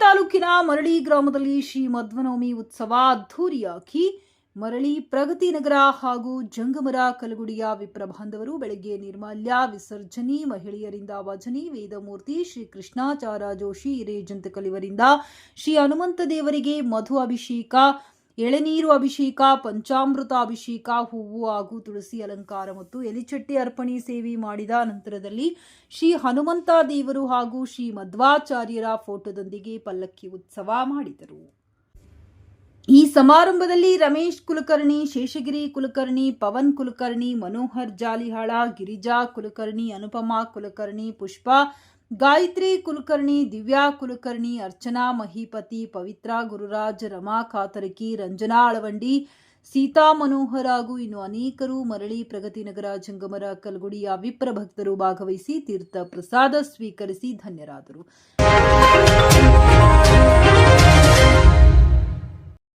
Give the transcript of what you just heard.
ತಾಲೂಕಿನ ಮರಳಿ ಗ್ರಾಮದಲ್ಲಿ ಶ್ರೀ ಮಧ್ವನವಮಿ ಉತ್ಸವ ಅದ್ಧೂರಿಯಾಗಿ. ಮರಳಿ ಪ್ರಗತಿ ನಗರ ಹಾಗೂ ಜಂಗಮರ ಕಲಗುಡಿಯ ವಿಪ್ರ ಬಾಂಧವರು ಬೆಳಗ್ಗೆ ನಿರ್ಮಾಲ್ಯ, ವಿಸರ್ಜನಿ, ಮಹಿಳೆಯರಿಂದ ವಜನಿ ವೇದಮೂರ್ತಿ ಶ್ರೀ ಕೃಷ್ಣಾಚಾರ ಜೋಶಿ ಹಿರೇಜಂತಕಲಿವರಿಂದ ಶ್ರೀ ಹನುಮಂತ ದೇವರಿಗೆ ಮಧು ಅಭಿಷೇಕ ಎಳೆನೀರು ಅಭಿಷೇಕ, ಪಂಚಾಮೃತ ಅಭಿಷೇಕ, ಹೂವು ಹಾಗೂ ತುಳಸಿ ಅಲಂಕಾರ ಮತ್ತು ಎಲಿಚಟ್ಟಿ ಅರ್ಪಣೆ ಸೇವೆ ಮಾಡಿದ ನಂತರದಲ್ಲಿ ಶ್ರೀ ಹನುಮಂತ ದೇವರು ಹಾಗೂ ಶ್ರೀ ಮಧ್ವಾಚಾರ್ಯರ ಫೋಟೋದೊಂದಿಗೆ ಪಲ್ಲಕ್ಕಿ ಉತ್ಸವ ಮಾಡಿದರು. ಈ ಸಮಾರಂಭದಲ್ಲಿ ರಮೇಶ್ ಕುಲಕರ್ಣಿ, ಶೇಷಗಿರಿ ಕುಲಕರ್ಣಿ, ಪವನ್ ಕುಲಕರ್ಣಿ, ಮನೋಹರ್ ಜಾಲಿಹಾಳ, ಗಿರಿಜಾ ಕುಲಕರ್ಣಿ, ಅನುಪಮಾ ಕುಲಕರ್ಣಿ, ಪುಷ್ಪ ಗಾಯತ್ರಿ ಕುಲಕರ್ಣಿ, ದಿವ್ಯಾ ಕುಲಕರ್ಣಿ, ಅರ್ಚನಾ ಮಹಿಪತಿ, ಪವಿತ್ರ ಗುರುರಾಜ್, ರಮಾ ಕಾತರಕಿ, ರಂಜನಾ ಅಳವಂಡಿ, ಸೀತಾ ಮನೋಹರ್ ಹಾಗೂ ಇನ್ನು ಅನೇಕರು ಮರಳಿ ಪ್ರಗತಿನಗರ ಜಂಗಮರ ಕಲ್ಗುಡಿಯ ವಿಪ್ರ ಭಕ್ತರು ಭಾಗವಹಿಸಿ ತೀರ್ಥ ಪ್ರಸಾದ ಸ್ವೀಕರಿಸಿ ಧನ್ಯರಾದರು.